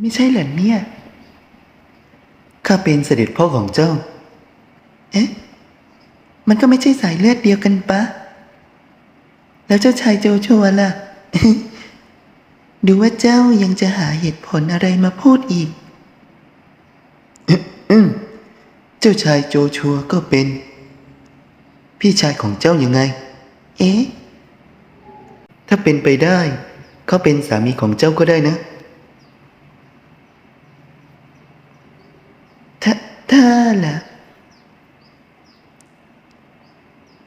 ไม่ใช่เหรอเนี่ยข้าเป็นเสด็จพ่อของเจ้า เอ๊ะ มันก็ไม่ใช่สายเลือดเดียวกันปะ แล้วเจ้าชายโจชัวล่ะ ดูว่าเจ้ายังจะหาเหตุผลอะไรมาพูดอีกอืมเจ้าชายโจชัวก็เป็น พี่ชายของเจ้ายังไง เอ๊ะ ถ้าเป็นไปได้ เขาเป็นสามีของเจ้าก็ได้นะ ถ้าถ้าล่ะ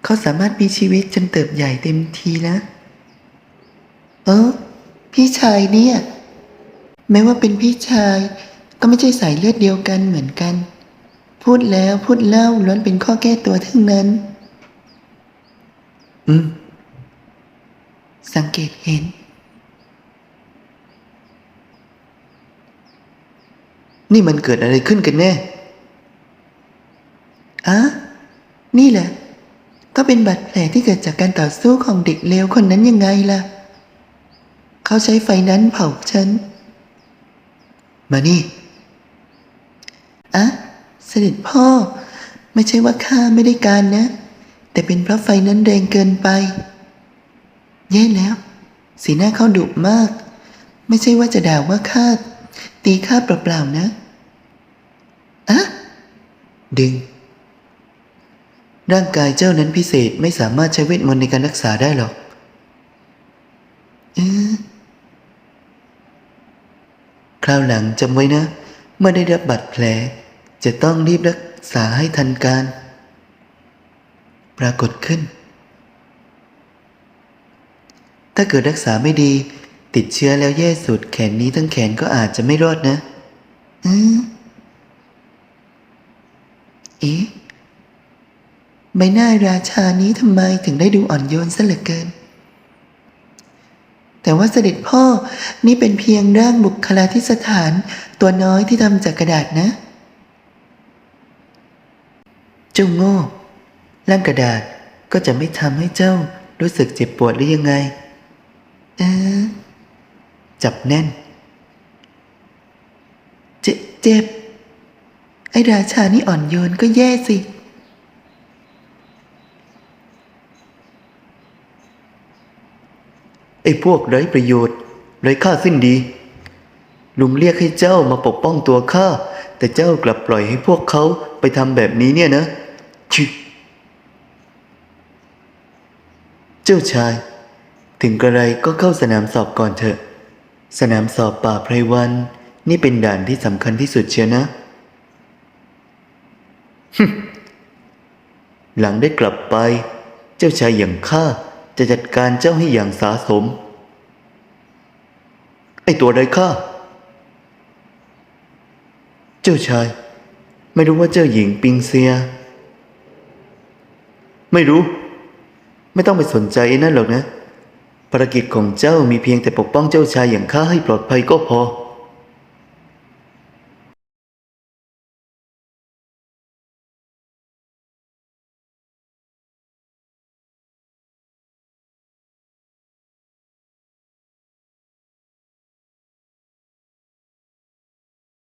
เขาสามารถมีชีวิตจนเติบใหญ่เต็มทีแล้วเออพี่ชายเนี่ย แม้ว่าเป็นพี่ชายก็ไม่ใช่สายเลือดเดียวกันเหมือนกัน พูดแล้วพูดเล่าล้วนเป็นข้อแก้ตัวทั้งนั้น อืม สังเกตเห็น นี่มันเกิดอะไรขึ้นกันแน่ อะนี่แหละ ก็เป็นบาดแผลที่เกิดจากการต่อสู้ของเด็กเลวคนนั้นยังไงล่ะ เขาใช้ไฟนั้นเผาฉัน มานี่อะเสด็จพ่อ ไม่ใช่ว่าข้าไม่ได้การนะ แต่เป็นเพราะไฟนั้นแรงเกินไปแย่แล้ว สีหน้าเขาดุมาก ไม่ใช่ว่าจะด่าว่าข้าตีข้าเปล่าๆนะอะดึง ร่างกายเจ้านั้นพิเศษไม่สามารถใช้เวทมนต์ในการรักษาได้หรอกออคราวหลังจำไว้นะ เมื่อได้รับบาดแผล จะต้องรีบรักษาให้ทันการ ปรากฏขึ้น ถ้าเกิดรักษาไม่ดี ติดเชื้อแล้วแย่สุดแขนนี้ทั้งแขนก็อาจจะไม่รอดนะ อืมเอ๊ะ ใบหน้าราชานี้ทำไมถึงได้ดูอ่อนโยนซะเหลือเกิน แต่ว่าเสด็จพ่อนี่เป็นเพียงร่างบุคลาธิสถานตัวน้อยที่ทำจากกระดาษนะเจ้าโง่ร่างกระดาษก็จะไม่ทำให้เจ้ารู้สึกเจ็บปวดหรือยังไง เออ จับแน่น เจ็บเจ็บ ไอ้ราชานี่อ่อนโยนก็แย่สิ ไอ้พวกไร้ประโยชน์ไร้ค่าสิ้นดี ลุงเรียกให้เจ้ามาปกป้องตัวข้า แต่เจ้ากลับปล่อยให้พวกเขาไปทำแบบนี้เนี่ยนะชิเจ้าชาย ถึงกระไรก็เข้าสนามสอบก่อนเถอะ สนามสอบป่าไพรวัน นี่เป็นด่านที่สำคัญที่สุดเชียวนะ หลังได้กลับไป เจ้าชายอย่างข้า จะจัดการเจ้าให้อย่างสาสม ไอตัวใดข้า เจ้าชาย ไม่รู้ว่าเจ้าหญิงปิงเซีย ไม่รู้ ไม่ต้องไปสนใจนั่นหรอกนะ ภารกิจของเจ้ามีเพียงแต่ปกป้องเจ้าชายอย่างข้าให้ปลอดภัยก็พอ